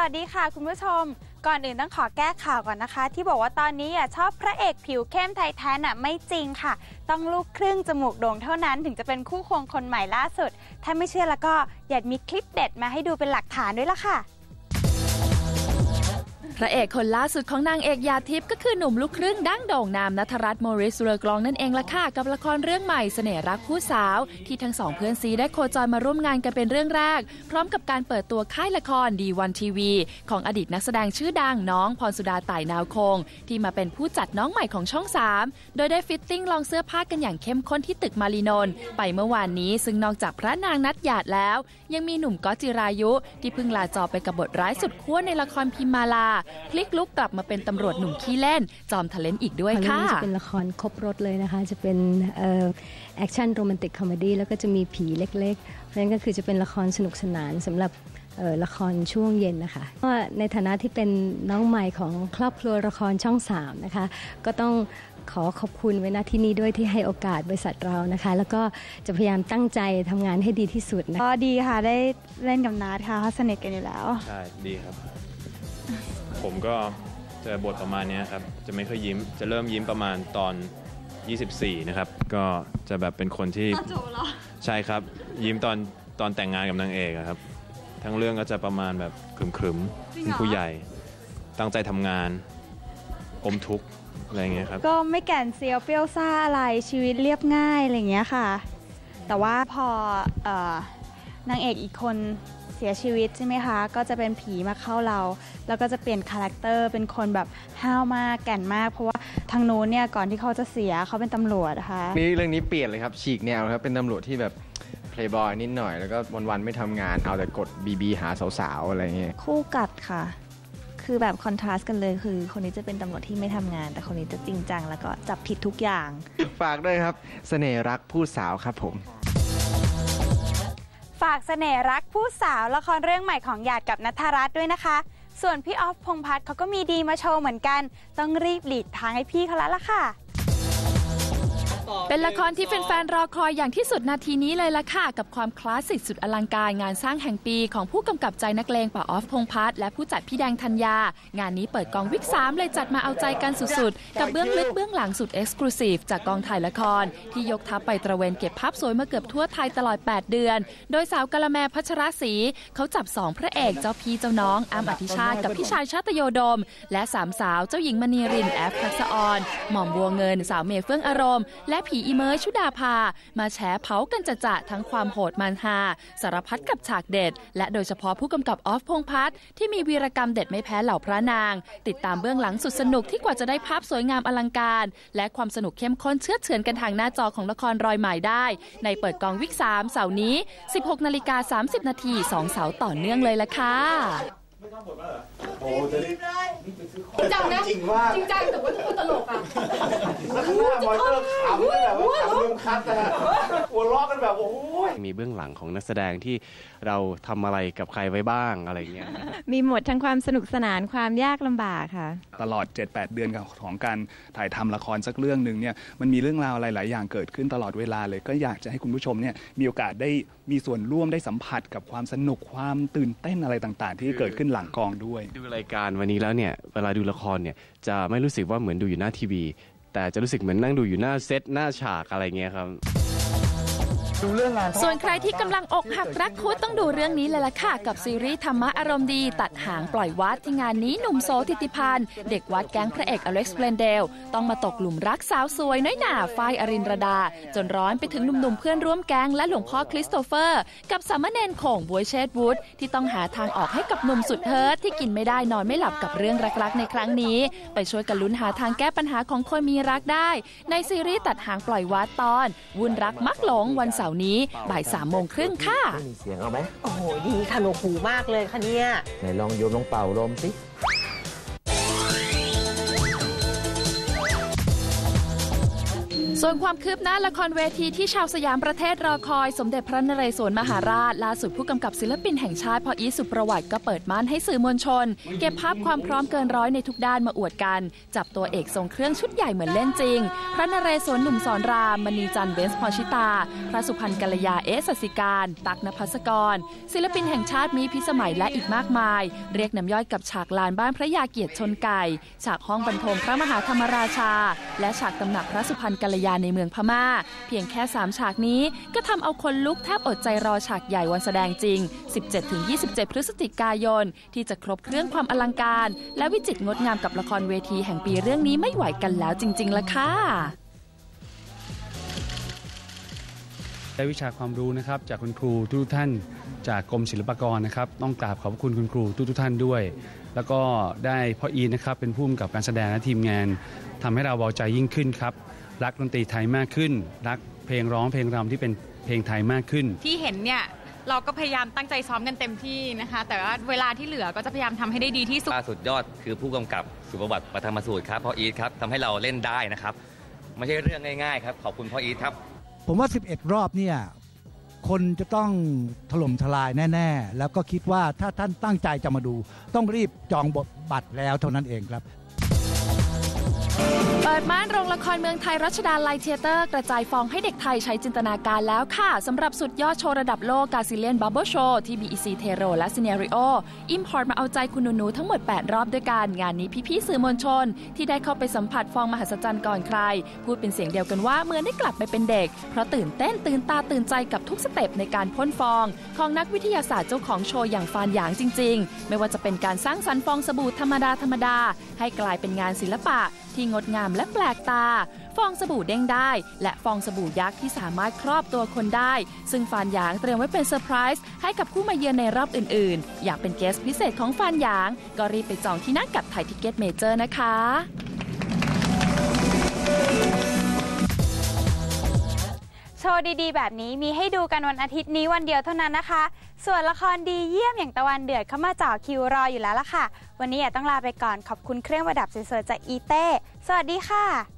วัสดีค่ะคุณผู้ชม ก่อนอื่นต้องขอแก้ข่าวก่อนนะคะ ที่บอกว่าตอนนี้อะชอบพระเอกผิวเข้มไทยแท้น่ะไม่จริงค่ะ ต้องลูกครึ่งจมูกโด่งเท่านั้นถึงจะเป็นคู่ควงคนใหม่ล่าสุด ถ้าไม่เชื่อแล้วก็อยากมีคลิปเด็ดมาให้ดูเป็นหลักฐานด้วยล่ะค่ะ พระเอกคนล่าสุดของนางเอกยาทิพย์ก็คือหนุ่มลูกครึ่งดั้งโด่งนามนัทรัตน์โมริสเรอกลองนั่นเองละค่ะกับละครเรื่องใหม่เสน่ห์รักผู้สาว ที่ทั้งสองเพื่อนซีได้โคจรมาร่วมงานกันเป็นเรื่องแรก พร้อมกับการเปิดตัวค่ายละครดีวันทีวีของอดีตนักแสดงชื่อดังน้องพรสุดาต่ายนาวคง ที่มาเป็นผู้จัดน้องใหม่ของช่อง 3 โดยได้ฟิตติ้งลองเสื้อผ้ากันอย่างเข้มข้นที่ตึกมารีนนท์ไปเมื่อวานนี้ซึ่งนอกจากพระนางนัดหยาดแล้ว ยังมีหนุ่มก๊อตจิรายุ ที่เพิ่งลาจอไปกับบทร้ายสุดขั้วในละครพิมมาลาพลิกลุกกลับมาเป็นตำรวจหนุ่มขี้เล่น จอมทะเลนอีกด้วยเรื่องค่ะนี้จะเป็นละครครบรถเลยนะคะ จะเป็นแอคชั่นโรแมนติกคอมเมดี้แล้วก็จะมีผีเล็กๆ เพราะฉะนั้นก็คือจะเป็นละครสนุกสนานสำหรับเอ่อละครช่วงเย็นนะคะก็ในฐานะที่เป็นน้องใหม่ของครอบครัวละครช่อง3นะคะ ก็ต้องขอขอบคุณไว้ณที่นี้ด้วยที่ให้โอกาสบริษัทเรานะคะ แล้วก็จะพยายามตั้งใจทำงานให้ดีที่สุดนะคะก็ดีค่ะได้เล่นกับนัดค่ะเขาสนิทกันอยู่แล้วใช่ดีครับ ผมก็เจอบทประมาณเนี้ยครับ จะไม่ค่อยยิ้ม จะเริ่มยิ้มประมาณตอน 24 นะครับ ก็จะแบบเป็นคนที่ใช่ครับ ยิ้มตอนตอนแต่งงานกับนางเอกอะครับ ทั้งเรื่องก็จะประมาณแบบขรึมๆเป็นผู้ใหญ่ ตั้งใจทำงาน อมทุกข์อะไรอย่างเงี้ยครับ ก็ไม่แก่นเซียวเปรี้ยวซ่าอะไรชีวิตเรียบง่ายอะไรอย่างเงี้ยค่ะ แต่ว่าพอเออนางเอกอีกคน เสียชีวิตใช่ไหมคะ ก็จะเป็นผีมาเข้าเรา แล้วก็จะเปลี่ยนคาแรคเตอร์ เป็นคนแบบห้าวมากแก่นมาก เพราะว่าทางนู้นเนี่ยก่อนที่เขาจะเสียเขาเป็นตำรวจนะคะ นี่เรื่องนี้เปลี่ยนเลยครับฉีกแนวครับเป็นตำรวจที่แบบเพลย์บอยนิดหน่อยแล้วก็วันๆไม่ทำงานเอาแต่กดบีบีหาสาวๆอะไรเงี้ยคู่กัดค่ะ คือแบบคอนทราสต์กันเลยคือ คนนี้จะเป็นตำรวจที่ไม่ทำงาน แต่คนนี้จะจริงจังแล้วก็จับผิดทุกอย่าง ฝากด้วยครับเสน่ห์รักผู้สาวครับผม ฝากเสน่ห์รักผู้สาวละครเรื่องใหม่ของหยาดกับนัทรัตน์ด้วยนะคะ ส่วนพี่ออฟพงพัฒน์เขาก็มีดีมาโชว์เหมือนกัน ต้องรีบหลีดทางให้พี่เขาแล้วล่ะค่ะ เป็นละครที่แฟนๆรอคอยอย่างที่สุดนาทีนี้เลยล่ะค่ะ กับความคลาสสิกสุดอลังการงานสร้างแห่งปีของผู้กำกับใจนักเลงป่าออฟพงษ์พัฒน์และผู้จัดพี่แดงธัญญา งานนี้เปิดกองวิก3เลยจัดมาเอาใจกันสุดๆ กับเบื้องลึกเบื้องหลังสุดเอ็กซ์คลูซีฟจากกองถ่ายละคร ที่ยกทัพไปตระเวนเก็บภาพสวยมาเกือบทั่วไทยตลอด 8 เดือน โดยสาวกะละแมพัชรศรีเขาจับสองพระเอกเจ้าพี่เจ้าน้องอามอธิชาติกับพี่ชายชาตโยดม และสามสาวเจ้าหญิงมณีรินแอฟทักษะออนหม่อมบัวเงิน สาวเมย์เฟื่องอารมณ์และผีอีเมย์ชุดาภา มาแฉเผากันจะจะทั้งความโหดมันฮาสารพัดกับฉากเด็ด และโดยเฉพาะผู้กำกับออฟพงษ์พัฒน์ที่มีวีรกรรมเด็ดไม่แพ้เหล่าพระนาง ติดตามเบื้องหลังสุดสนุกที่กว่าจะได้ภาพสวยงามอลังการ และความสนุกเข้มข้นเชื่อดเฉือนกันทางหน้าจอของละครรอยใหม่ได้ ในเปิดกองวิก3เสาร์นี้ 16นาฬิกา30นาทีสองเสาร์ต่อเนื่องเลยละค่ะจังนะจริงว่าจริงจังแต่ว่าทุกคนตลก ว่าขำลืมคัดนะฮะหัวเราะกันแบบโอ้ยมีเบื้องหลังของนักแสดงที่เราทำอะไรกับใครไว้บ้างอะไรเงี้ย มีหมดทั้งความสนุกสนานความยากลำบากค่ะ ตลอด 7-8 เดือนของการถ่ายทำละครสักเรื่องหนึ่งเนี่ยมันมีเรื่องราวหลายๆอย่างเกิดขึ้นตลอดเวลาเลย ก็อยากจะให้คุณผู้ชมเนี่ยมีโอกาสได้มีส่วนร่วมได้สัมผัสกับความสนุกความตื่นเต้นอะไรต่างๆ ที่เกิดขึ้นหลังกองด้วย ดูรายการวันนี้แล้วเนี่ยเวลาดูละครเนี่ยจะไม่รู้สึกว่าเหมือนดูอยู่หน้าทีวี แต่จะรู้สึกเหมือนนั่งดูอยู่หน้าเซตหน้าฉากอะไรเงี้ยครับ ส่วนใครที่กำลังอกหักรักคุดต้องดูเรื่องนี้เลยล่ะค่ะ กับซีรีส์ธรรมะอารมณ์ดี ตัดหางปล่อยวัดที่งานนี้หนุ่มโซทิติพันธ์เด็กวัดแก๊งพระเอกอเล็กซ์เบลนเดล ต้องมาตกหลุมรักสาวสวยน้อยหนาฝ้ายอรินรดา จนร้อนไปถึงหนุ่มๆเพื่อนร่วมแก๊งและหลวงพ่อคริสโตเฟอร์ กับสามเณรโข่งบวยเชษวูดที่ต้องหาทางออกให้กับหนุ่มสุดเฮิร์ทที่กินไม่ได้นอนไม่หลับกับเรื่องรักๆในครั้งนี้ ไปช่วยกันลุ้นหาทางแก้ปัญหาของคนมีรักได้ ในซีรีส์ตัดหางปล่อยวัดตอน วุ่นรักมักหลงวันเสาร์นี้บ่ายสามโมงครึ่งค่ะมีเสียงเอาไหมโอ้โหดีค่ะหนวกหูมากเลยค่ะเนี่ย ไหนลองโยมลองเป่าลมสิ ส่วนความคืบหน้าละครเวทีที่ชาวสยามประเทศรอคอย สมเด็จพระนเรศวรมหาราช ล่าสุดผู้กำกับศิลปินแห่งชาติพออีสุประวัติก็เปิดม่านให้สื่อมวลชน เก็บภาพความพร้อมเกินร้อยในทุกด้านมาอวดกัน จับตัวเอกทรงเครื่องชุดใหญ่เหมือนเล่นจริง พระนเรศวรหนุ่มสอนรามมณีจันเบสพรชิตา พระสุพรรณกัลยาเอสสสิการ ตักนภัสกร ศิลปินแห่งชาติมีพิสมัยและอีกมากมาย เรียกน้ำย่อยกับฉากลานบ้านพระยาเกียรติชนไก่ ฉากห้องบรรทมพระมหาธรรมราชา และฉากตำหนักพระสุพรรณกัลยาในเมืองพม่า เพียงแค่ 3 ฉากนี้ก็ทำเอาคนลุกแทบอดใจรอฉากใหญ่วันแสดงจริง 17-27 พฤศจิกายน ที่จะครบเครื่องความอลังการ และวิจิตรงดงามกับละครเวทีแห่งปีเรื่องนี้ไม่ไหวกันแล้วจริง ๆละค่ะได้วิชาความรู้นะครับจากคุณครูทุกท่านจากกรมศิลปากรนะครับ ต้องกราบขอบคุณคุณครูทุกท่านด้วย แล้วก็ได้พ่ออีนะครับเป็นผู้กำกับการแสดงและทีมงานทำให้เราเบาใจยิ่งขึ้นครับ รักดนตรีไทยมากขึ้น รักเพลงร้องเพลงรำที่เป็นเพลงไทยมากขึ้น ที่เห็นเนี่ยเราก็พยายามตั้งใจซ้อมกันเต็มที่นะคะ แต่ว่าเวลาที่เหลือก็จะพยายามทำให้ได้ดีที่สุดล่าสุดยอดคือผู้กำกับสุประวัติปฐมสูตรครับพ่ออีทครับทำให้เราเล่นได้นะครับไม่ใช่เรื่องง่ายๆครับขอบคุณพ่ออีทครับ ผมว่า 11 รอบเนี่ยคนจะต้องถล่มทลายแน่ ๆ แล้วก็คิดว่าถ้าท่านตั้งใจจะมาดู ต้องรีบจองบทบัตรแล้วเท่านั้นเองครับ เปิดม่านโรงละครเมืองไทยรัชดาไลเทเตอร์ กระจายฟองให้เด็กไทยใช้จินตนาการแล้วค่ะสำหรับสุดยอดโชว์ระดับโลกกาซิเลียนบับเบิลโชว์ที่ BEC t e r o และ Scenario อิมพอร์ตมาเอาใจคุณหนูๆทั้งหมด 8 รอบด้วยกัน งานนี้พี่ๆสื่อมวลชน ที่ได้เข้าไปสัมผัสฟองมหัศจรรย์ก่อนใคร พูดเป็นเสียงเดียวกันว่าเหมือนได้กลับไปเป็นเด็ก เพราะตื่นเต้นตื่นตาตื่นใจกับทุกสเต็ปในการพ่นฟอง ของนักวิทยาศาสตร์เจ้าของโชว์อย่างฟานหยางจริง ๆ ไม่ว่าจะเป็นการสร้างสรรค์ฟองสบู่ธรรมดาธรรมดาให้กลายเป็นงานศิลปะ ที่งดงามและแปลกตา ฟองสบู่เด้งได้ และฟองสบู่ยักษ์ที่สามารถครอบตัวคนได้ ซึ่งฟานหยางเตรียมไว้เป็นเซอร์ไพรส์ให้กับผู้มาเยือนในรอบอื่น ๆ อยากเป็นเกสพิเศษของฟานหยาง ก็รีบไปจองที่นั่งกับไทยทิเก็ตเมเจอร์นะคะโชว์ดีๆ แบบนี้มีให้ดูกันวันอาทิตย์นี้วันเดียวเท่านั้นนะคะ ส่วนละครดีเยี่ยมอย่างตะวันเดือดเข้ามาจ่อคิวรออยู่แล้วล่ะค่ะ วันนี้อย่าต้องลาไปก่อนขอบคุณเครื่องประดับสวยๆจากอีเต้ สวัสดีค่ะ